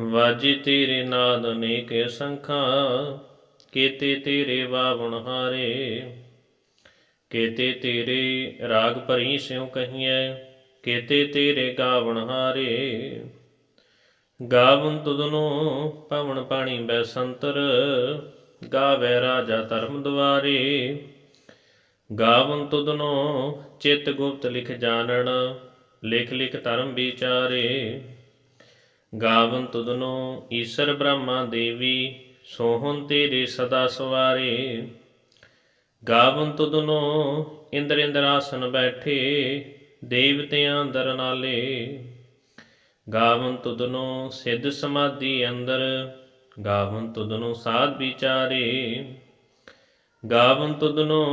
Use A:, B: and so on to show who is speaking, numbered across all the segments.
A: ਵਾਜੇ ਤੇਰੇ ਨਾਦ ਅਨੇਕ ਸੰਖਾਂ, ਕੇਤੇ ਤੇਰੇ ਵਾਵਣ ਹਾਰੇ, ਕੇਤੇ ਤੇਰੇ ਰਾਗ ਭਰੀ ਸਿਉ ਕਹੀਐ, ਕੇਤੇ ਤੇਰੇ ਗਾਵਣ ਹਾਰੇ। ਗਾਵਨ ਤੁਧਨੋ ਪਵਨ ਪਾਣੀ ਬੈ ਸੰਤਰ, ਗਾਵੇ ਰਾਜਾ ਧਰਮ ਦੁਆਰੇ ਗਾਵਨ ਤੁਧਨੋ ਚਿਤ ਗੁਪਤ ਲਿਖ ਜਾਣਨ, ਲਿਖ ਲਿਖ ਧਰਮ ਵਿਚਾਰੇ। ਗਾਵਨ ਤੁਧਨੋ ਈਸ਼ਰ ਬ੍ਰਹਮਾ ਦੇਵੀ, ਸੋਹਣ ਤੇਰੇ ਸਦਾ ਸਵਾਰੇ। ਗਾਵਨ ਤੁਧਨੋ ਇੰਦਰ ਇੰਦਰਾਸਨ ਬੈਠੇ, ਦੇਵਤਿਆਂ ਦਰ ਨਾਲੇ। ਗਾਵਨ ਤੁਧਨੋ ਸਿੱਧ ਸਮਾਧੀ ਅੰਦਰ, ਗਾਵਨ ਤੁਧਨੋ ਸਾਧ ਵਿਚਾਰੇ। ਗਾਵਨ ਤੁਧਨੋ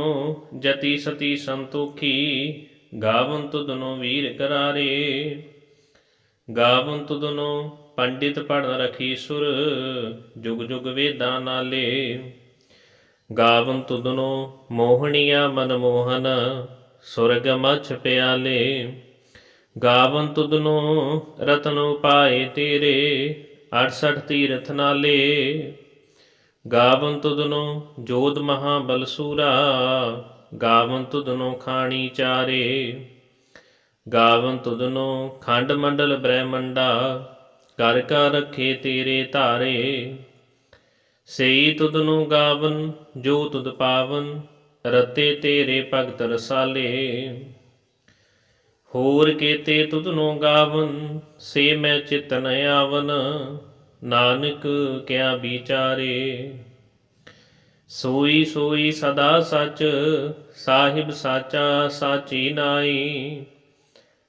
A: ਜਤੀ ਸਤੀ ਸੰਤੋਖੀ, ਗਾਵਨ ਤੁਧਨੋ ਵੀਰ ਕਰਾਰੇ। ਗਾਵਨ ਤੁਧਨੋ ਪੰਡਿਤ ਪੜਨ ਰਖੀ ਸੁਰ, ਜੁਗ ਜੁਗ ਵੇਦਾਂ ਨਾਲੇ। ਗਾਵਨ ਤੁਧਨੋ ਮੋਹਣੀਆ ਮਨ ਮੋਹਨ, ਸੁਰਗ ਮਛ ਪਿਆਲੇ। ਗਾਵਨ ਤੁਧਨੋ ਰਤਨ ਉਪਾਏ ਤੇਰੇ 68 ਤੀਰਥ ਨਾਲੇ। ਗਾਵਨ ਤੁਧਨੋ ਜੋਧ ਮਹਾ ਬਲਸੂਰਾ ਗਾਵਨ ਤੁਧਨੋ ਖਾਣੀ ਚਾਰੇ। ਗਾਵਨ ਤੁਧਨੋ ਖੰਡ ਮੰਡਲ ਬ੍ਰਹਮੰਡਾ, ਕਰ ਕਰ ਰੱਖੇ ਤੇਰੇ ਧਾਰੇ। ਸਈ ਤੁਧਨੋ ਗਾਵਨ, ਜੋ ਤੁਧ ਪਾਵਨ, ਰਤੇ ਤੇਰੇ ਭਗਤ ਰਸਾਲੇ। ਹੋਰ ਕੇਤੇ ਤੁਧਨੋ ਗਾਵਨ, ਸੇ ਮੈਂ ਚਿਤਨ ਆਵਨ, ਨਾਨਕ ਕਿਆ ਵਿਚਾਰੇ। ਸੋਈ ਸੋਈ ਸਦਾ ਸਚ, ਸਾਹਿਬ ਸਾਚਾ ਸਾਚੀ ਨਾਈ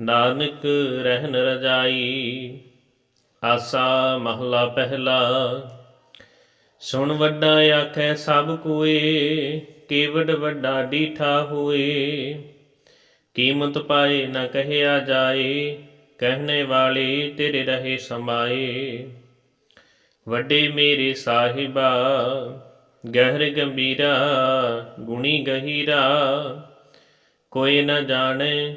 A: ਨਾਨਕ ਰਹਿਨ ਰਜਾਈ, ਆਸਾ ਮਹਲਾ ਪਹਿਲਾ। ਸੁਣ ਵੱਡਾ ਆਖੈ ਸਭ ਕੋਏ ਕੇਵਡ ਵੱਡਾ ਡੀਠਾ ਹੋਏ। ਕੀਮਤ ਪਾਏ ਨਾ ਕਹਿਆ ਜਾਏ, ਕਹਿਣੇ ਵਾਲੇ ਤੇਰੇ ਰਹੇ ਸਮਾਏ। ਵੱਡੇ ਮੇਰੇ ਸਾਹਿਬਾ, ਗਹਿਰ ਗੰਭੀਰਾ, ਗੁਣੀ ਗਹੀਰਾ। ਕੋਈ ਨਾ ਜਾਣੇ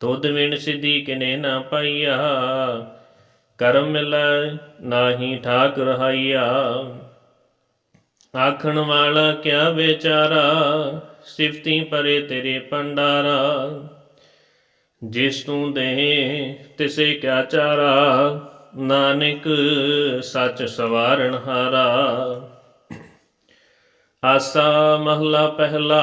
A: ਤੁਧ ਵਿਣ ਸਿਧੀ ਕਿਨੇ ਨਾ ਪਾਈਆ। ਕਰਮ ਮਿਲੈ ਨਾਹੀ ਠਾਕ ਰਹਾਈਆ ਆਖਣ ਵਾਲਾ ਕਿਆ ਵਿਚਾਰਾ, ਸਿਫਤੀ ਪਰੇ ਤੇਰੇ ਪੰਡਾਰਾ ਜਿਸ ਤੂੰ ਦੇ ਤਿਸੇ ਕਿਆ ਚਾਰਾ। ਨਾਨਕ ਸੱਚ ਸਵਾਰਣ ਹਾਰਾ। ਆਸਾ ਮਹਲਾ ਪਹਿਲਾ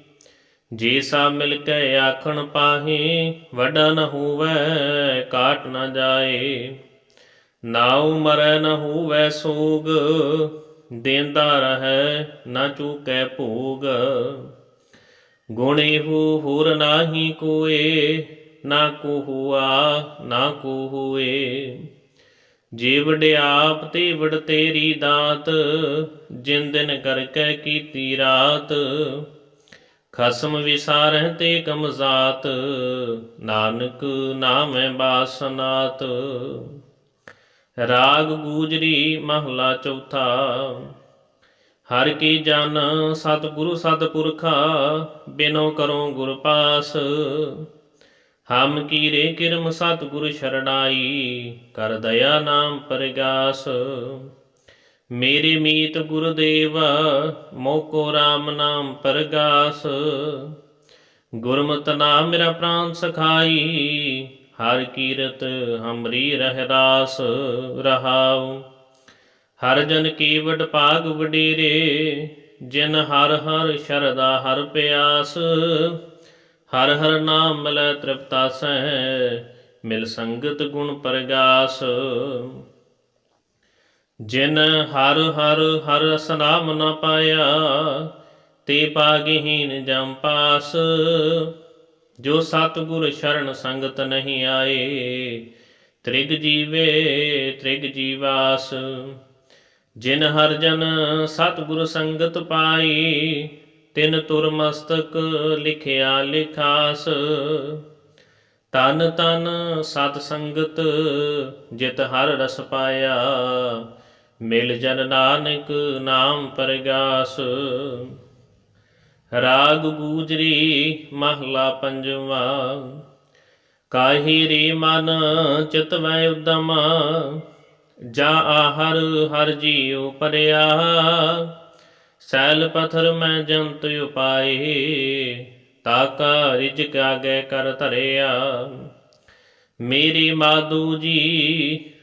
A: ਜੇ ਸਾ ਮਿਲ ਕੇ ਆਖਣ ਪਾਹੇ ਵੱਡਾ ਨ ਹੋਵੇ, ਕਾਟ ਨ ਜਾਏ। ਨਾਉ ਮਰੈ ਨ ਹੋਵੇ ਸੋਗ, ਦੇਂਦਾ ਰਹੈ ਨ ਚੂਕੈ ਭੋਗ। ਗੁਣੇ ਹੋ ਹੋਰ ਨਾਹੀ ਕੋਏ, ਨਾ ਕੋ ਹੁਆ, ਨਾ ਕੋ ਹੋਏ। ਜੇ ਆਪ ਤੇ ਵਡ ਤੇਰੀ ਦਾਤ, ਜਿੰਦਨ ਦਿਨ ਕਰਕੇ ਕੀਤੀ ਰਾਤ। ਖਸਮ ਵਿਸਾਰਹਿ ਤੇ ਕਮਜ਼ਾਤ ਨਾਨਕ ਨਾਮੈ ਬਾਸਨਾਤ। ਰਾਗ ਗੂਜਰੀ ਮਹਲਾ ਚੌਥਾ, ਹਰ ਕੀ ਜਨ ਸਤਿਗੁਰੂ ਸਤਿਪੁਰਖਾ, ਬਿਨੋ ਕਰੋ ਗੁਰ ਪਾਸ। ਹਮ ਕੀਰੇ ਕਿਰਮ ਸਤਿਗੁਰ ਸ਼ਰਣਾਈ ਕਰ ਦਇਆ ਨਾਮ ਪਰਗਾਸ। ਮੇਰੇ ਮੀਤ ਗੁਰਦੇਵ ਮੋਕੋ RAM ਨਾਮ ਪਰਗਾਸ। ਗੁਰਮਤ ਨਾਮ ਮੇਰਾ ਪ੍ਰਾਨ ਸਖਾਈ, ਹਰ ਕੀਰਤ ਹਮਰੀ ਰਹਿ ਰਾਸ ਰਹਾਉ। ਹਰ ਜਨ ਕੀ ਵਡ ਭਾਗ ਵਡੇਰੇ, ਜਿਨ ਹਰ ਹਰ ਸ਼ਰਦਾ ਹਰ ਪਿਆਸ। ਹਰ ਹਰ ਨਾਮ ਮਿਲੈ ਤ੍ਰਿਪਤਾਸੈ ਮਿਲ ਸੰਗਤ ਗੁਣ ਪਰਗਾਸ। ਜਿਨ ਹਰ ਹਰ ਹਰ ਸਨਾਮ ਨਾਮ ਨ ਪਾਇਆ, ਤੇ ਪਾਗਹੀਨ ਜਮ ਪਾਸ। ਜੋ ਸਤਿਗੁਰ ਸ਼ਰਨ ਸੰਗਤ ਨਹੀਂ ਆਏ, ਤ੍ਰਿਗ ਜੀਵੇ, ਤ੍ਰਿਗ ਜੀਵਾਸ। ਜਿਨ ਹਰ ਜਨ ਸਤਿਗੁਰ ਸੰਗਤ ਪਾਈ, ਤਿਨ ਤੁਰ ਮਸਤਕ ਲਿਖਿਆ ਲਿਖਾਸ। ਤਨ ਤਨ ਸਤ ਸੰਗਤ, ਜਿਤ ਹਰ ਰਸ ਪਾਇਆ। ਮਿਲ ਜਨ ਨਾਨਕ ਨਾਮ ਪਰਗਾਸ। ਰਾਗ ਗੂਜਰੀ ਮਹਲਾ ਪੰਜਵਾ। ਕਾਹੀ ਰੇ ਮਨ ਚਿਤਵੈ ਉਦਮ। ਜਾ ਆਹਰ ਹਰ ਜੀਉ ਪਰਿਆ। ਸੈਲ ਪਥਰ ਮੈਂ ਜੰਤ ਉਪਾਏ। ਤਾਕਾ ਰਿਜਕ ਆਗੇ ਕਰ ਧਰਿਆ। ਮੇਰੀ ਮਾਦੂ ਜੀ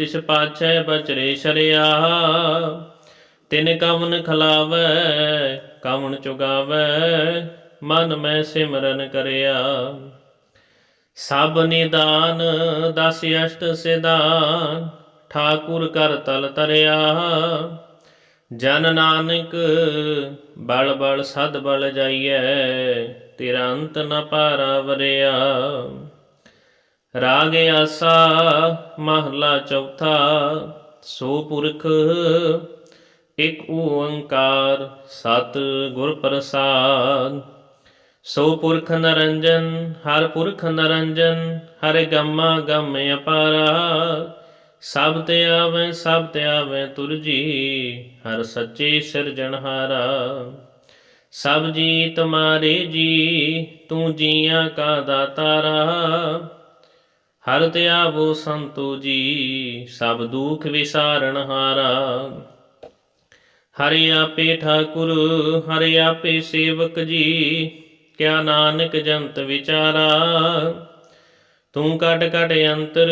A: ਤਿਸ ਪਾਛੈ ਬਚਰੇ ਸ਼ਰਿਆ। ਤਿਨ ਕਵਨ ਖਲਾਵੈ, ਕਵਨ ਚੁਗਾਵੈ, ਮਨ ਮੈਂ ਸਿਮਰਨ ਕਰਿਆ। ਸਭ ਨਿਦਾਨ, ਦਸ ਅਸ਼ਟ ਸਿਧਾਨ, ਠਾਕੁਰ ਕਰ ਤਲ ਤਰਿਆ। ਜਨ ਨਾਨਕ, ਬਲ ਬਲ ਸਦ ਬਲ ਜਾਈਐ ਤੇਰਾ ਅੰਤ ਨ ਪਾਰਾ ਵਰਿਆ ਰਾਗ ਆਸਾ, ਮਹਲਾ ਚੌਥਾ, ਸੋ ਪੁਰਖ ਇਕ ਓੰਕਾਰ ਸਤ ਗੁਰ ਪ੍ਰਸਾਦ। ਸੋ ਪੁਰਖ ਨਰੰਜਨ, ਹਰ ਪੁਰਖ ਨਰੰਜਨ, ਹਰਿ ਗਮਾ ਗਮ ਅਪਾਰਾ। ਸਭ ਤੇ ਆਵੇਂ, ਸਭ ਤੇ ਆਵੇਂ ਤੁਰ ਜੀ, ਹਰ ਸੱਚੇ ਸਿਰਜਣਹਾਰਾ ਸਭ ਜੀ ਤੁਮਾਰੇ ਜੀ, ਤੂੰ ਜੀਆਂ ਕਾ ਦਾਤਾਰਾ। ਹਰ ਤੇ ਆਵੋ ਸੰਤੋ ਜੀ, ਸਭ ਦੁਖ ਵਿਸਾਰਣਹਾਰਾ ਹਰਿ। ਆਪੇ ਠਾਕੁਰ, ਹਰਿ ਆਪੇ ਸੇਵਕ ਜੀ, ਕਿਆ ਨਾਨਕ ਜੰਤ ਵਿਚਾਰਾ। ਤੂੰ ਕੱਢ ਕੱਢ ਅੰਤਰ,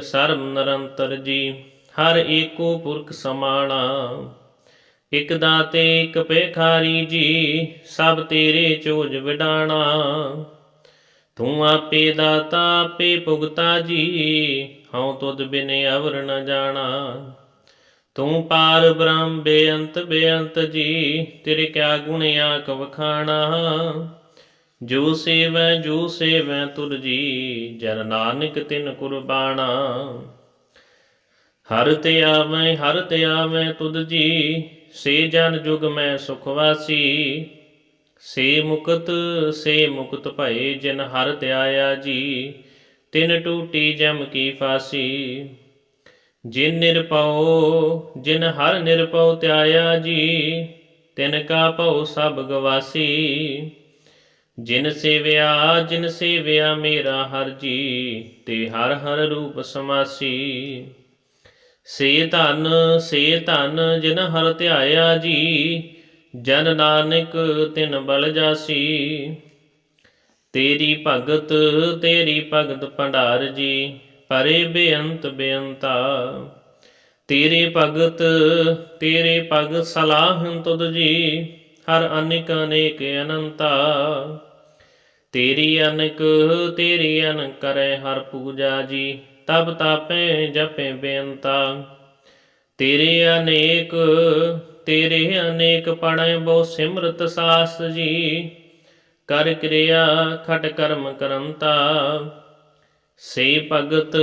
A: ਸਰਬ ਨਿਰੰਤਰ ਜੀ, ਹਰ ਏਕੋ ਪੁਰਖ ਸਮਾਣਾ। ਇਕ ਦਾਤੇ ਇਕ ਪੇਖਾਰੀ ਜੀ, ਸਭ ਤੇਰੇ ਚੋਜ ਵਿਡਾਣਾ। ਤੂੰ ਆਪੇ ਦਾਤਾ, ਆਪੇ ਭੁਗਤਾ ਜੀ, ਹਉ ਤੁਧ ਬਿਨ ਅਵਰ ਨ ਜਾਣਾ। ਤੂੰ ਪਾਰ ਬ੍ਰਹਮ, ਬੇਅੰਤ ਬੇਅੰਤ ਜੀ, ਤੇਰੇ ਕਿਆ ਗੁਣ ਆਖ ਵਖਾਣਾ। ਜੋ ਸੇਵੈ ਜੋ ਸੇਵੈ ਤੁਰ ਜੀ, ਜਨ ਨਾਨਕ ਤਿਨ ਕੁਰਬਾਨਾ ਹਰ ਤੇ ਆਵੈ, ਹਰ ਤੇ ਆਵੈ ਤੁਧ ਜੀ, ਸੇ ਜਨ ਜੁਗ ਮੈਂ ਸੁਖ ਵਾਸੀ। ਸੇ ਮੁਕਤ ਸੇ ਮੁਕਤ ਭਏ ਜਿਨ ਹਰ ਧਿਆਇਆ ਜੀ, ਤਿਨ ਟੂਟੀ ਜਮ ਕੀ ਫਾਸੀ। ਜਿਨ ਨਿਰਪਉ ਜਿਨ ਹਰ ਨਿਰਪਉ ਧਿਆਇਆ ਜੀ, ਤਿਨ ਕਾ ਭਉ ਸਭ ਗਵਾਸੀ। ਜਿਨ ਸੇਵਿਆ ਜਿਨ ਸੇਵਿਆ ਮੇਰਾ ਹਰ ਜੀ, ਤੇ ਹਰ ਹਰ ਰੂਪ ਸਮਾਸੀ। ਸੇ ਧਨ ਸੇ ਧਨ ਜਿਨ ਹਰ ਧਿਆਇਆ ਜੀ ਜਨ ਨਾਨਕ ਤਿਨ ਬਲ ਜਾਸੀ। ਤੇਰੀ ਭਗਤ ਤੇਰੀ ਭਗਤ ਭੰਡਾਰ ਜੀ, ਪਰੇ ਬੇਅੰਤ ਬੇਅੰਤਾ। ਤੇਰੇ ਭਗਤ ਤੇਰੇ ਭਗਤ ਸਲਾਹਨ ਤੁਧ ਜੀ, ਹਰ ਅਨੇਕ ਅਨੇਕ ਅਨੰਤਾ। ਤੇਰੀ ਅਨਕ, ਤੇਰੀ ਅਨ ਕਰੇ ਹਰ ਪੂਜਾ ਜੀ, ਤਬ ਤਾਪੇ ਜਪੇ ਬੇਅੰਤਾ। ਤੇਰੇ ਅਨੇਕ ਤੇਰੇ ਅਨੇਕ ਪੜੈ ਬਹੁ ਸਿਮਰਤ ਸਾਸ ਜੀ। ਕਰ ਕਿਰਿਆ ਖਟ ਕਰਮ ਕਰੰਤਾ। ਸੇ ਭਗਤ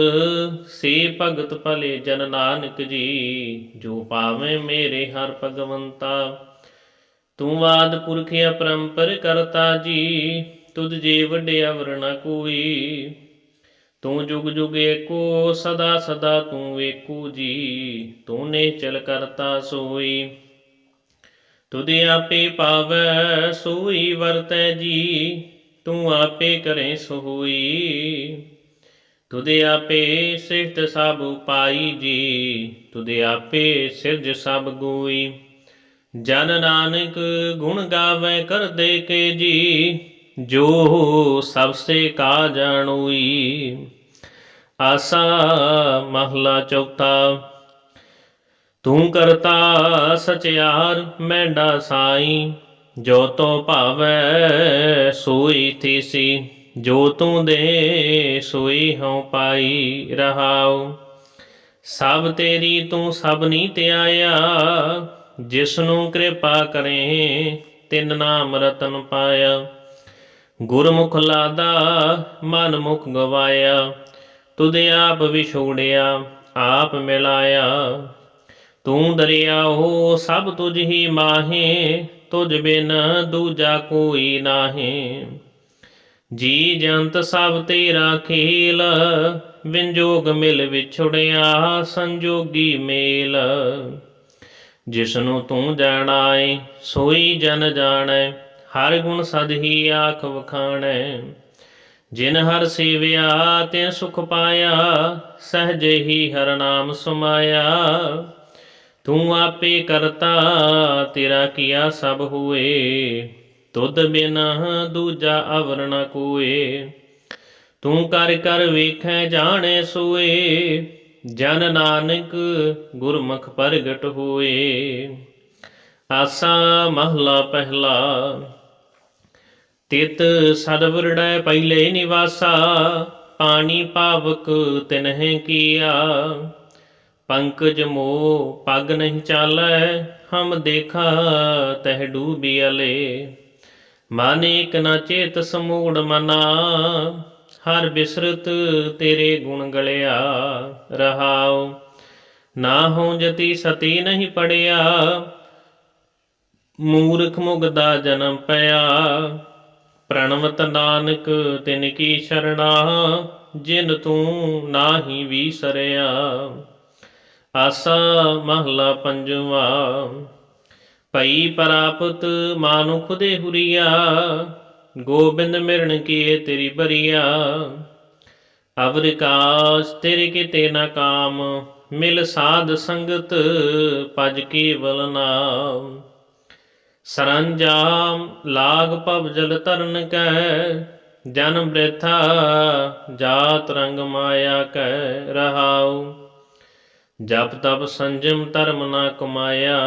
A: ਸੇ ਭਗਤ ਭਲੇ ਜਨ ਨਾਨਕ ਜੀ, ਜੋ ਪਾਵੇਂ ਮੇਰੇ ਹਰ ਭਗਵੰਤਾ। ਤੂੰ ਬਾਦ ਪੁਰਖ ਅਪਰੰਪਰ ਕਰਤਾ ਜੀ, ਤੁਧ ਜੇ ਵੱਡਿਆ ਵਰਣਾ ਕੋਈ। ਤੂੰ ਜੁਗ ਜੁਗ ਏਕੋ, ਸਦਾ ਸਦਾ ਤੂੰ ਏਕੋ ਜੀ, ਤੂੰ ਨੇ ਚਲ ਕਰਤਾ ਸੋਈ। ਤੁਧ ਆਪੇ ਪਾਵੈ, ਸੋਈ ਵਰਤੈ ਜੀ, ਤੂੰ ਆਪੇ ਕਰੇ ਸੋਈ। ਤੁਧ ਆਪੇ ਸਿਰਤ ਸਭ ਪਾਈ ਜੀ, ਤੁਧ ਆਪੇ ਸਿਰਜ ਸਭ ਗੋਈ। ਜਨ ਨਾਨਕ ਗੁਣ ਗਾਵੇ ਕਰਦੇ ਕੇ ਜੀ, ਜੋ ਸਭ ਸੇ ਕਾ ਜਾਣੋਈ। ਆਸਾ ਮਹਲਾ ਚੌਥਾ ਤੂੰ ਕਰਤਾ ਸਚਿਆਰ, ਮੈਂਡਾ ਸਾਈ। ਜੋ ਤੋ ਭਾਵੈ, ਸੋਈ ਥੀਸੀ। ਜੋ ਤੂੰ ਦੇ, ਸੋਈ ਹਉ ਪਾਈ ਰਹਾਉ। ਸਭ ਤੇਰੀ ਤੂੰ ਸਭ ਨੀ ਧਿਆਇਆ, ਜਿਸਨੂੰ ਕਿਰਪਾ ਕਰੇ, ਤਿਨ ਨਾਮ ਰਤਨ ਪਾਇਆ। ਗੁਰਮੁਖ ਲਾਦਾ ਮਨ ਮੁਖ ਗਵਾਇਆ। ਤੁਧ ਆਪ ਵਿਛੋੜਿਆ, ਆਪ ਮਿਲਾਇਆ। ਤੂੰ ਦਰਿਆ ਹੋ ਸਭ ਤੁਝ ਹੀ ਮਾਹੇ, ਤੁਝ ਬਿਨ ਦੂਜਾ ਕੋਈ ਨਾਹੀ। ਜੀ ਜੰਤ ਸਭ ਤੇਰਾ ਖੇਲ ਵਿੰਜੋਗ ਮਿਲ ਵਿਛੜਿਆ ਸੰਜੋਗੀ ਮੇਲ। ਜਿਸਨੂੰ ਤੂੰ ਜਾਣਾਏ, ਸੋਈ ਜਨ ਜਾਣੈ, ਹਰ ਗੁਣ ਸਦ ਹੀ ਆਖ ਵਖਾਣੈ। ਜਿਨ ਹਰ ਸੇਵਿਆ ਤੇ ਸੁਖ ਪਾਇਆ, ਸਹਜੇ ਹੀ ਹਰ ਨਾਮ ਸਮਾਇਆ। ਤੂੰ ਆਪੇ ਕਰਤਾ, ਤੇਰਾ ਕੀਆ ਸਭ ਹੋਏ। ਤੁਧ ਬਿਨਾ ਦੂਜਾ ਅਵਰ ਕੋਏ। ਤੂੰ ਕਰ ਕਰ ਵੇਖੈ, ਜਾਣੈ ਸੋਏ। ਜਨ ਨਾਨਕ ਗੁਰਮੁਖ ਪ੍ਰਗਟ ਹੋਏ। ਆਸਾ ਮਹਲਾ ਪਹਿਲਾ। ਤਿਤ ਸਦਵਰੜੈ ਪਹਿਲੇ ਨਿਵਾਸਾ। ਪਾਣੀ ਪਾਵਕ ਤਿਨਹਿ ਕੀਆ। ਪੰਕਜ ਮੋ ਪਗ ਨਹੀਂ ਚਾਲੈ, ਹਮ ਦੇਖਾ ਤਹਿ ਡੂਬਿਅਲੇ ਮਾਨੇਕ ਨਾ ਚੇਤ ਸਮੂੜ ਮਨਾ, ਹਰ ਬਿਸਰਤ ਤੇਰੇ ਗੁਣ ਗਲਿਆ ਰਹਾਉ। ਨਾ ਹੋ ਜਤੀ ਸਤੀ ਨਹੀਂ ਪੜਿਆ, ਮੂਰਖ ਮੁਗਦਾ ਜਨਮ ਪਿਆ। ਪ੍ਰਣਵਤ ਨਾਨਕ ਤਿਨ ਕੀ ਸ਼ਰਣਾ, ਜਿਨ ਤੂੰ ਨਾਹੀ ਵੀਸਰਿਆ ਆਸਾ ਮਹਲਾ ਪੰਜਵਾ। ਭਈ ਪ੍ਰਾਪਤ ਮਾਨੁਖ ਦੇ ਹੁਰੀਆ, ਗੋਬਿੰਦ ਮਿਰਣ ਕੀਏ ਤੇਰੀ ਬਰੀਆ। ਅਵਰ ਕਾਸ ਤੇਰੇ ਕਿਤੇ ਨਾ ਕਾਮ, ਮਿਲ ਸਾਧ ਸੰਗਤ ਪਜ ਕੇਵਲ ਨਾਮ। ਸਰੰਜਾਮ ਲਾਗ ਭਵ ਜਲ ਤਰਨ ਕੈ, ਜਨ ਬ੍ਰਿਥਾ ਜਾਤ ਰੰਗ ਮਾਇਆ ਕੈ ਰਹਾਉ। ਜਪ ਤਪ ਸੰਜਮ ਧਰਮ ਨਾ ਕਮਾਇਆ,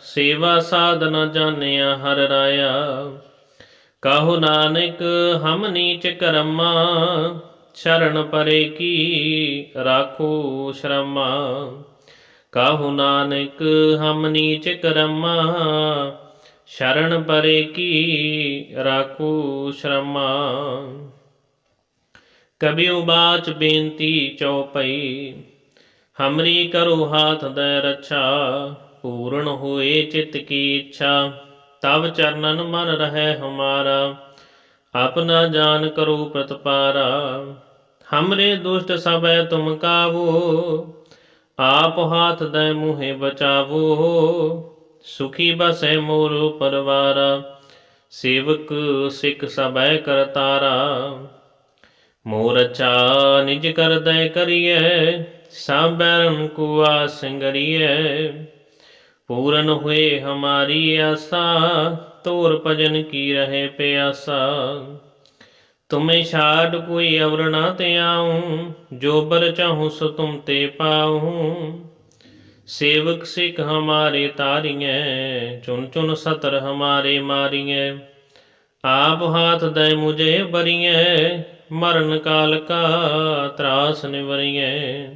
A: ਸੇਵਾ ਸਾਧਨਾ ਜਾਣਿਆ ਹਰ ਰਾਇਆ। ਕਾਹੋ ਨਾਨਕ ਹਮ ਨੀਚ ਕਰਮਾ, ਸ਼ਰਨ ਪਰੇ ਕੀ ਰਾਖੋ ਸ਼ਰਮਾ। ਕਾਹੋ ਨਾਨਕ ਹਮ ਨੀਚ ਕਰਮਾ, ਸ਼ਰਨ ਪਰੇ ਕੀ ਰਾਖੋ ਸ਼ਰਮਾ। ਕਬਿਉ ਬਾਚ ਬੇਨਤੀ ਚਉਪਈ ਹਮਰੀ ਕਰੋ ਹਾਥ ਦੇ ਰੱਛਾ, ਪੂਰਨ ਹੋਏ ਚਿਤ ਕੀ ਇੱਛਾ। ਤਬ ਚਰਨਨ ਮਨ ਰਹਿ ਹਮਾਰਾ ਆਪਨਾ ਜਾਨ ਕਰੋ ਪ੍ਰਤਪਾਰਾ। ਹਮਰੇ ਦੁਸ਼ਟ ਸਭੈ ਤੁਮ ਕਾਵੋ, ਆਪ ਹਾਥ ਦੇ ਮੁਹੇ ਬਚਾਵੋ। ਸੁਖੀ ਬਸੈ ਮੋਰ ਪਰਵਾਰਾ, ਸੇਵਕ ਸਿੱਖ ਸਭੈ ਕਰਤਾਰਾ ਮੋਰ ਅੱਛਾ ਨਿਜ ਕਰਦੈ ਕਰੀਐ ਸਭ ਬੈਰਨ ਕੋ ਪੂਰਨ ਹੋਏ ਹਮਾਰੀ ਆਸਾ ਤੋਰ ਭਜਨ ਕੀ ਰਹੇ ਪਿਆਸਾ। ਤੁਮੇ ਛਾੜ ਕੋਈ ਅਵਰ ਨਾ ਤੇ ਆਉ, ਜੋ ਬਰ ਚਾਹੂੰ ਸੋ ਤੁਮ ਤੇ ਪਾਉ। ਸੇਵਕ ਸਿੱਖ ਹਮਾਰੇ ਤਾਰੀਐ ਚੁਨ ਚੁਨ ਸਤਰ ਹਮਾਰੇ ਮਾਰੀਐ। ਆਪ ਹਾਥ ਦੇ ਮੁਝੇ ਬਰੀਏ ਮਰਨ ਕਾਲ ਕਾ ਤਰਾਸ ਨਿਵਰੀਐ।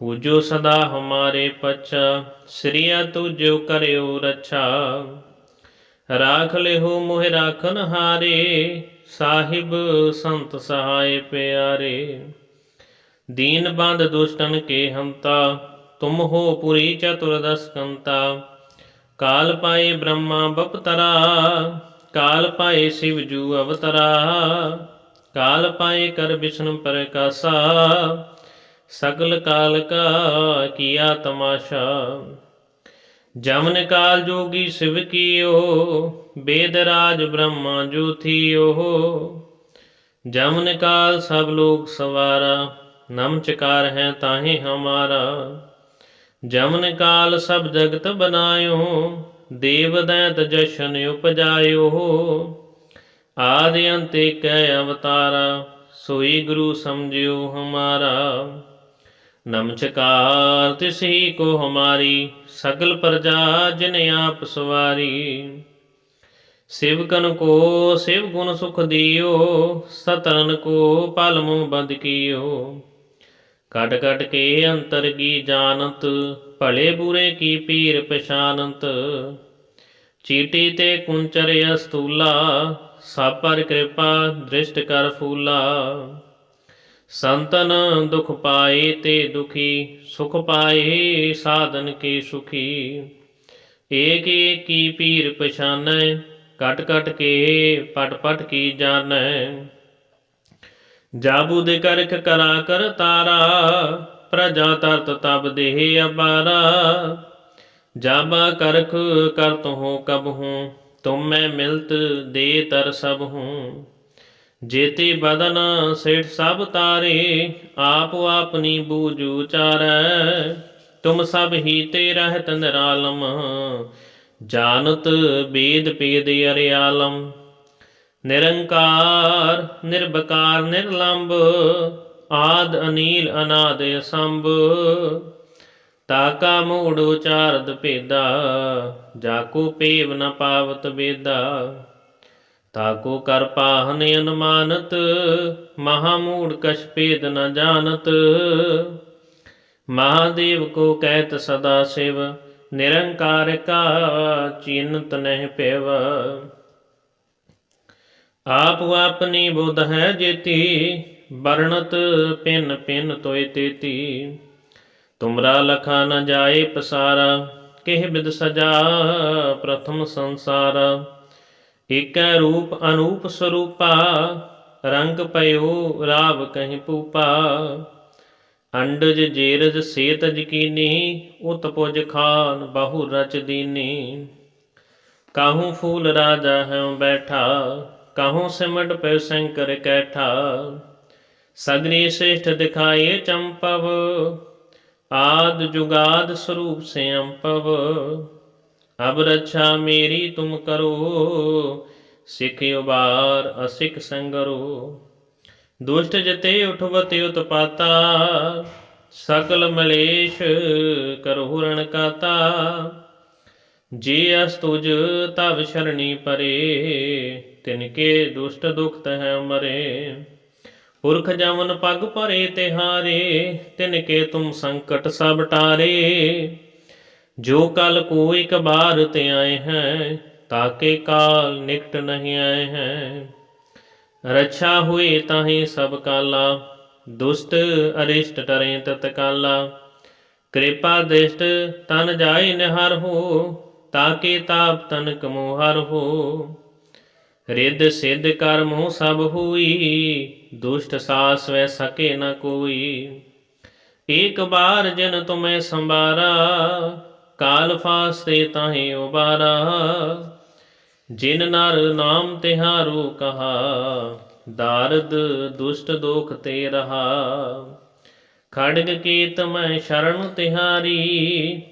A: ਹੋ ਜੋ ਸਦਾ ਹਮਾਰੇ ਪਛਾ ਸ੍ਰੀਆ ਤੁਜੋ ਕਰਿਓ ਰੱਛਾ ਰਾਖ ਲਿਹੋ ਮੋਹ ਰਾਖਨ ਹਾਰੇ ਸਾਹਿਬ ਸੰਤ ਸਹਾਇ ਪਿਆਰੇ ਦੀਨ ਬੰਦ ਦੁਸ਼ਟਨ ਕੇ ਹੰਤਾ ਤੁਮ ਹੋ ਪੁਰੀ ਚਤੁਰਦਸ ਕੰਤਾ ਕਾਲ ਪਾਏ ਬ੍ਰਹਮਾ ਬਪਤਰਾ ਕਾਲ ਪਾਏ ਸਿਵ ਜੂ ਅਵਤਰਾ ਕਾਲ ਪਾਏ ਕਰ ਵਿਸ਼ਨ ਪ੍ਰਕਾਸ਼ਾ ਸਗਲ ਕਾਲ ਕਾ ਕੀਆ ਤਮਾਸ਼ਾ। ਜਮਨ ਕਾਲ ਜੋਗੀ ਸਿਵ ਕੀਓ, ਬੇਦ ਰਾਜ ਬ੍ਰਹਮਾ ਜੋ ਥੀਓ। ਜਮਨ ਕਾਲ ਸਭ ਲੋਕ ਸਵਾਰਾ, ਨਮ ਚਕਾਰ ਹੈ ਤਾਹੇ ਹਮਾਰਾ। ਜਮਨ ਕਾਲ ਸਭ ਜਗਤ ਬਨਾਇਓ, ਦੇਵ ਦੈਤ ਜਸ਼ਨ ਉਪਜਾਇਓ। ਆਦਿ ਅੰਤੇ ਕੈ ਅਵਤਾਰਾ, ਸੋਈ ਗੁਰੂ ਸਮਝਿਓ ਹਮਾਰਾ। ਨਮਸਕਾਰ ਤਿਸਹੀ ਕੋ ਹਮਾਰੀ, ਸਗਲ ਪ੍ਰਜਾ ਜਿਨ ਆਪ ਸਵਾਰੀ। ਸਿਵਕਨ ਕੋ, ਸਿਵ ਗੁਣ ਸੁਖ ਦਿਓ ਸਤਰਨ ਕੋ ਪਲਮੁ ਬਦ ਕੀਓ। ਕਟ ਕਟ ਕੇ ਅੰਤਰ ਕੀ ਜਾਣਤ, ਭਲੇ ਬੁਰੇ ਕੀ ਪੀਰ ਪਛਾਨਤ। ਚੀਟੀ ਤੇ ਕੁੰਚਰ ਅਸਤੂਲਾ ਸਭ ਪਰ ਕਿਰਪਾ ਦ੍ਰਿਸ਼ਟ ਕਰ ਫੂਲਾ। ਸੰਤਨ ਦੁਖ ਪਾਏ ਤੇ ਦੁਖੀ, ਸੁਖ ਪਾਏ ਸਾਧਨ ਕੇ ਸੁਖੀ। ਏਕ ਏਕ ਕੀ ਪੀਰ ਪਛਾਨੈ ਕਟ ਕਟ ਕੇ ਪਟ ਪਟ ਕੀ ਜਾਣੈ। ਜਾਬੂ ਦੇ ਕਰਖ ਕਰਾ ਕਰ ਤਾਰਾ, ਪ੍ਰਜਾ ਤਰਤ ਤਬ ਦੇਹ ਅਬਾਰਾ। ਜਾਬਾ ਕਰਖ ਕਰਤ ਹੋ ਕਬ ਹੂੰ, ਤੁਮ ਮੈਂ ਮਿਲਤ ਦੇ ਤਰ ਸਭ ਹੂੰ। ਜੇਤੇ ਬਦਨ ਸੇਠ ਸਭ ਤਾਰੇ, ਆਪ ਆਪਨੀ ਬੂਝ ਉਚਾਰੈ। ਤੁਮ ਸਭ ਹੀ ਤੇ ਰਹਿਤ ਨਿਰਾਲਮ, ਜਾਣਤ ਬੇਦ ਪੇਦ ਅਰਿਆਲਮ। ਨਿਰੰਕਾਰ ਨਿਰਬਕਾਰ ਨਿਰਲੰਭ ਆਦ ਅਨੀਲ, ਅਨਾਦ ਅਸੰਭ। ਤਾਕਾ ਮੂੜ ਉਚਾਰਦ ਭੇਦਾ ਜਾਕੋ ਪੇਵ ਨ ਪਾਵਤ ਬੇਦਾ ਤਾਕੋ ਕਰ ਪਾਹਨ ਅਨੁਮਾਨਤ ਮਹਾਮੂੜ ਕਛ ਭੇਦ ਨ ਜਾਣਤ। ਮਹਾਦੇਵ ਕੋ ਕਹਿਤ ਸਦਾ ਸਿਵ, ਨਿਰੰਕਾਰ ਕਾ ਚਿੰਤ ਨਹਿ ਪੈਵ ਆਪ ਆਪਨੀ ਬੁੱਧ ਹੈ ਜੇਤੀ, ਵਰਣਤ ਪਿੰਨ ਪਿੰਨ ਤੋਇ ਤੇਤੀ। ਤੁਮਰਾ ਲਖਾ ਨ ਜਾਏ ਪਸਾਰਾ, ਕਿਹ ਬਿਦ ਸਜਾ ਪ੍ਰਥਮ ਸੰਸਾਰਾ। ਏਕੈ ਰੂਪ ਅਨੂਪ ਸਰੂਪਾ, ਰੰਗ ਪਇਓ ਰਾਵ ਕਹੀਂ ਪੂਪਾ। ਅੰਡਜ ਜੇਰਜ ਸੇਤ ਜਕੀਨੀ ਉਤ ਪੁਜ ਖਾਨ ਬਹੁ ਰਚ ਦੀਨੀ। ਕਾਹੂ ਫੂਲ ਰਾਜਾ ਹੈ ਬੈਠਾ, ਕਾਹੂ ਸਿਮਟ ਪੈ ਸ਼ੰਕਰ ਕੈਠਾ। ਸਗਰੀ ਸ੍ਰੇਸ਼ਟ ਦਿਖਾਏ ਚੰਪਵ, ਆਦ ਜੁਗਾਦ ਸਰੂਪ ਸੇ ਅੰਪਵ ਅਬ ਰੱਛਾ ਮੇਰੀ ਤੁਮ ਕਰੋ, ਸਿੱਖ ਉਬਾਰ ਅਸਿੱਖ ਸੰਗਰੋ। ਦੁਸ਼ਟ ਜਤੇ ਉਠਵਤੇ ਉਤਪਾਤਾ ਸਕਲ ਮਲੇਸ਼ ਕਰਹੁ ਰਣ ਕਾਤਾ। ਜੇ ਅਸ ਤੁਜ ਤਵ ਸ਼ਰਣੀ ਪਰੇ, ਤਿਨ ਕੇ ਦੁਸ਼ਟ ਦੁਖਤ ਹੈ ਮਰੇ। ਪੁਰਖ ਜਮਨ ਪਗ ਭਰੇ ਤਿਹਾਰੇ, ਤਿਨ ਕੇ ਤੁਮ ਸੰਕਟ ਸਭ ਟਾਰੇ। ਜੋ ਕਲ ਕੋਈ ਕਬਾਰ ਤੇ ਆਏ ਹੈ, ਤਾਕੇ ਕਾਲ ਨਿਕਟ ਨਹੀਂ ਆਏ ਹੈ। ਰੱਛਾ ਹੋਏ ਤਾਹੇ ਸਭ ਕਾਲਾ, ਦੁਸ਼ਟ ਅਰਿਸ਼ਟ ਟਰੇ ਤਤ ਕਿਰਪਾ ਦ੍ਰਿਸ਼ਟ ਤਨ ਜਾਏ ਨਿਹਰ ਹੋ, ਤਾਕੇ ਤਾਪ ਤਨ ਕਮੋ ਹਰ ਹੋ। ਰਿੱਧ ਸਿੱਧ ਕਰਮੋ ਸਭ ਹੋਈ, ਦੁਸ਼ਟ ਸਾਸ ਵੈ ਸਕੇ ਨ ਕੋਈ। ਏਕ ਬਾਰ ਜਨ ਤੁਮੈ ਸੰਬਾਰਾ ਕਾਲ ਫਾਸਤੇ ਤਾਹੇ ਉਬਾਰਾ, ਜਿਨ ਨਰ ਨਾਮ ਤਿਹਾਰੂ ਕਹਾ, ਦਾਰਦ ਦੁਸ਼ਟ ਦੋਖ ਤੇ ਰਹਾ। ਖੜਗ ਕੀਤ ਮੈਂ ਸ਼ਰਨ ਤਿਹਾਰੀ,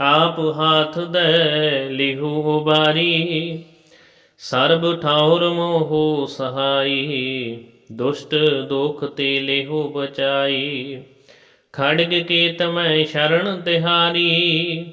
A: ਆਪ ਹਾਥ ਦੇ ਲਿਹੂ ਉਬਾਰੀ। ਸਰਬ ਠਾਉਰ ਮੋਹ ਸਹਾਈ, ਦੁਸ਼ਟ ਦੁਖ ਤੇ ਲਿਹੂ ਬਚਾਈ। ਖੜਗ ਕੀਤ ਮੈਂ ਸ਼ਰਨ ਤਿਹਾਰੀ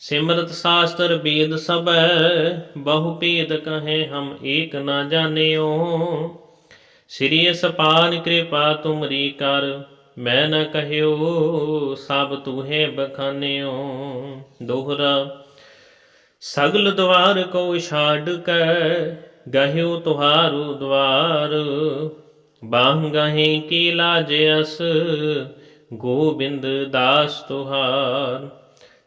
A: ਸਿਮਰਤ ਸਾਸਤਰ ਵੇਦ ਸਭੈ, ਬਹੁ ਭੇਦ ਕਹੈ ਹਮ ਏਕ ਨਾ ਜਾਣਿਓ। ਸ੍ਰੀ ਅਸਪਾਨ ਕਿਰਪਾ ਤੁਮਰੀ ਕਰ, ਮੈਂ ਨਾ ਕਹਿਓ ਸਭ ਤੂਹੇ ਬਖਾਨਿਓ। ਦੋਹਰਾ, ਸਗਲ ਦਵਾਰ ਕੋ ਛਾੜ ਕੈ, ਗਹਿਓ ਤੁਹਾਰੂ ਦਵਾਰ। ਬਾਹ ਗਹੇ ਕੀ ਲਾਜ ਅਸ, ਗੋਬਿੰਦ ਦਾਸ ਤੁਹਾਰ।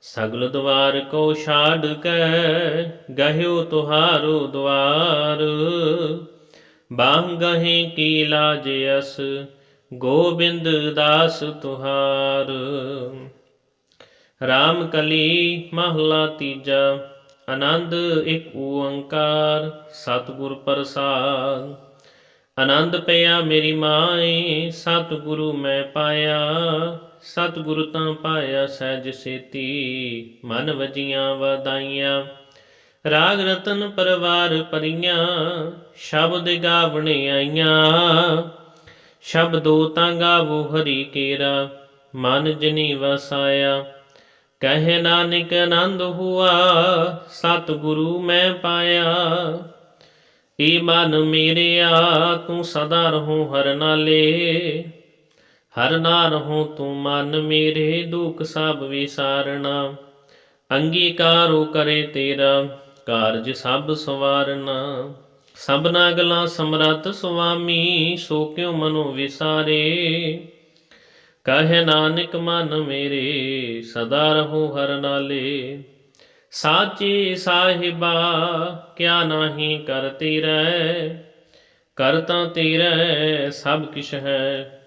A: ਸਗਲ ਦਵਾਰ ਕੋ ਛਾੜ ਕੈ, ਗਹਿਓ ਤੁਹਾਰੋ ਦਵਾਰ। ਬਾਹ ਗਹੇ ਕੀ ਲਾਜ ਅਸ, ਗੋਬਿੰਦ ਦਾਸ ਤੁਹਾਰ। ਰਾਮ ਕਲੀ ਮਹਲਾ ਤੀਜਾ, ਆਨੰਦ ਇੱਕ ਓੰਕਾਰ, ਸਤਿਗੁਰ ਪ੍ਰਸਾਦ। ਆਨੰਦ ਪਿਆ ਮੇਰੀ ਮਾਏ, ਸਤਿਗੁਰੂ ਮੈਂ ਪਾਇਆ। ਸਤਿਗੁਰੂ ਤਾਂ ਪਾਇਆ ਸਹਿਜ ਸੇਤੀ, ਮਨ ਵਜੀਆਂ ਵਧਾਈਆਂ। ਰਾਗ ਰਤਨ ਪਰਵਾਰ ਪਰੀਆਂ, ਸ਼ਬਦ ਗਾਵਣੇ ਆਈਆਂ। ਸ਼ਬਦੋ ਤਾਂ ਗਾਵੋ ਹਰੀ ਕੇਰਾ, ਮਨ ਜਨੀ ਵਸਾਇਆ। ਕਹੇ ਨਾਨਕ ਆਨੰਦ ਹੁਆ, ਸਤਿਗੁਰੂ ਮੈਂ ਪਾਇਆ। ਏ ਮਨ ਮੇਰਿਆ ਤੂੰ ਸਦਾ ਰਹੋ ਹਰ ਨਾਲੇ। ਹਰ ਨਾ ਰਹੋ ਤੂੰ ਮਨ ਮੇਰੇ, ਦੁਖ ਸਭ ਵਿਸਾਰਣਾ ਅੰਗੀਕਾਰੋ ਕਰੇ ਤੇਰਾ, ਕਾਰਜ ਸਭ ਸਵਾਰਨਾ। ਸਭਨਾ ਗਲਾਂ ਸਮਰਤ ਸੁਆਮੀ, ਸੋ ਕਿਉ ਮਨੋ ਵਿਸਾਰੇ। ਕਹੇ ਨਾਨਕ ਮਨ ਮੇਰੇ, ਸਦਾ ਰਹੋ ਹਰ ਨਾਲੇ। ਸਾਚੇ ਸਾਹਿਬਾ, ਕਿਆ ਨਾਹੀ ਕਰਤੀ ਰਹਿ ਕਰਤਾ ਤੇਰੇ, ਸਭ ਕਿਛ ਹੈ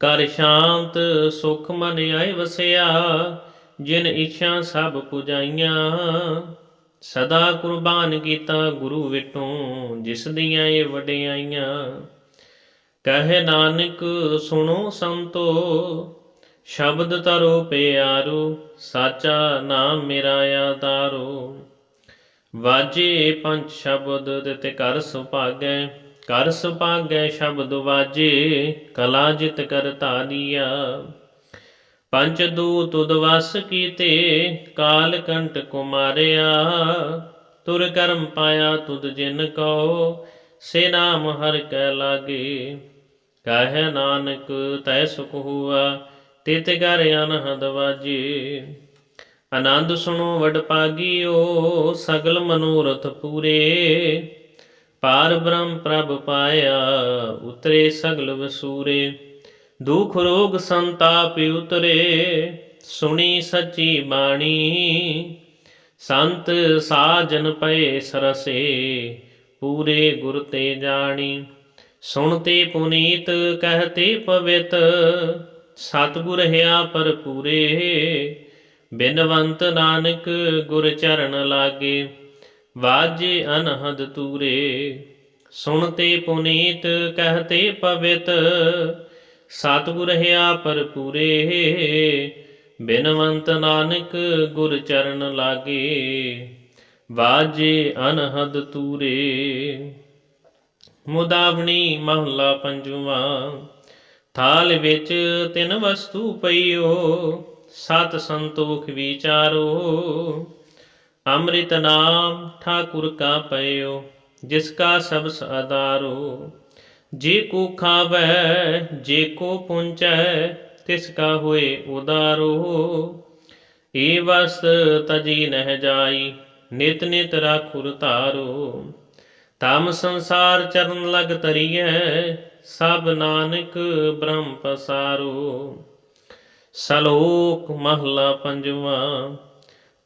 A: ਕਰ ਸ਼ਾਂਤ ਸੁਖ ਮਨ ਆਏ ਵਸਿਆ, ਜਿਨ ਇੱਛਾ ਸਭ ਪੁਜਾਈਆਂ। ਸਦਾ ਕੁਰਬਾਨ ਕੀਤਾ ਗੁਰੂ ਵਿਟੋਂ, ਜਿਸ ਦੀਆਂ ਇਹ ਵਡਿਆਈਆਂ। ਕਹੇ ਨਾਨਕ, ਸੁਣੋ ਸੰਤੋ, ਸ਼ਬਦ ਤਰੋ ਪਿਆਰੋ, ਸਾਚਾ ਨਾਮ ਮੇਰਾ ਆਧਾਰੋ। ਵਾਜੇ ਪੰਜ ਸ਼ਬਦ ਤੇ ਕਰ ਸੁਭਾਗੈ। ਕਰ ਸੁਭਾਗੈ ਸ਼ਬਦ ਵਾਜੇ, ਕਲਾ ਜਿਤ ਕਰ ਧਾਰੀਆ ਪੰਜ ਦੂਤ ਉਦਵਸ ਕੀਤੇ, ਕਾਲ ਕੰਟ ਕੁਮਾਰਿਆ। ਤੁਰ ਕਰਮ ਪਾਇਆ ਤੁਧ ਜਿਨ ਕੋ ਸੇ ਨਾਮ ਹਰ ਕੈ ਲਾਗੇ। ਕਹੈ ਨਾਨਕ, ਤੈ ਸੁਖ ਹੁਆ, ਤਿਤ ਕਰ ਅਨਹਦ ਵਾਜੇ। ਆਨੰਦ ਸੁਣੋ ਵਡ ਪਾਗਿਓ, ਸਗਲ ਮਨੋਰਥ ਪੂਰੇ। ਪਾਰ ਬ੍ਰਹਮ ਪ੍ਰਭ ਪਾਇਆ, ਉਤਰੇ ਸਗਲ ਵਸੂਰੇ। ਦੁਖ ਰੋਗ ਸੰਤਾਪ ਉਤਰੇ, ਸੁਣੀ ਸੱਚੀ ਬਾਣੀ। ਸੰਤ ਸਾਜਨ ਪਏ ਸਰਸੇ, ਪੂਰੇ ਗੁਰ ਤੇ ਜਾਣੀ। ਸੁਣਤੇ ਪੁਨੀਤ, ਕਹਤੇ ਪਵਿੱਤ, ਸਤਿਗੁਰ ਹਿਆ ਪਰ ਪੂਰੇ ਬਿਨਵੰਤ ਨਾਨਕ ਗੁਰ ਚਰਨ ਲਾਗੇ। ਵਾਜੇ ਅਨਹਦ ਤੂਰੇ ਸੁਣਤੇ ਪੁਨੀਤ ਕਹਤੇ ਪਵਿਤ। ਸਤਿਗੁਰ ਹਿਆ ਪਰ ਪੂਰੇ ਬਿਨਵੰਤ ਨਾਨਕ ਗੁਰ ਚਰਨ ਲਾਗੇ। ਵਾਜੇ ਅਨਹਦ ਤੂਰੇ, ਮੁਦਾਵਣੀ ਮਹਲਾ ਪੰਜਵਾ। ਥਾਲ ਵਿੱਚ ਤਿੰਨ ਵਸਤੂ ਪਈਓ, ਸਤ ਸੰਤੋਖ ਵਿਚਾਰੋ। ਅੰਮ੍ਰਿਤ ਨਾਮ ਠਾਕੁਰ ਕਾ ਪਇਓ ਜਿਸ ਕਾ ਸਭ ਆਧਾਰੋ। ਜੇ ਕੋ ਖਾਵੈ, ਜੇ ਕੋ ਪੁੰਚੈ, ਤਿਸ ਕਾ ਹੋਏ ਉਦਾਰੋ। ਏ ਵਸ ਤਜੀ ਨਹਿ ਜਾਈ, ਨਿਤ ਨਿਤ ਰਾਖੁਰ ਧਾਰੋ। ਤਮ ਸੰਸਾਰ ਚਰਨ ਲਗ ਤਰੀਐ ਸਭ ਨਾਨਕ ਬ੍ਰਹਮ ਪਸਾਰੋ। ਸਲੋਕ ਮਹਲਾ ਪੰਜਵਾਂ।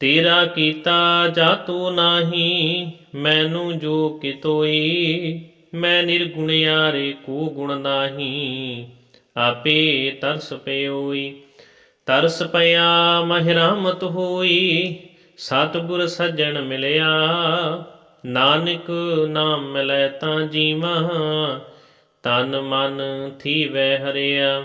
A: ਤੇਰਾ ਕੀਤਾ ਜਾਤੂ ਨਾਹੀ, ਮੈਨੂੰ ਜੋ ਕਿਤੋਈ, ਮੈਂ ਨਿਰਗੁਣਿਆਰੇ ਕੋ ਗੁਣ ਨਾਹੀ। ਆਪੇ ਤਰਸ ਪਿਓਈ, ਤਰਸ ਪਿਆ ਮਹਿਰਾਮਤ ਹੋਈ, ਸਤਿਗੁਰ ਸੱਜਣ ਮਿਲਿਆ। ਨਾਨਕ ਨਾਮ ਮਿਲੈ ਤਾਂ ਜੀਵਾਂ, ਤਨ ਮਨ ਥੀਵੈ ਹਰਿਆ।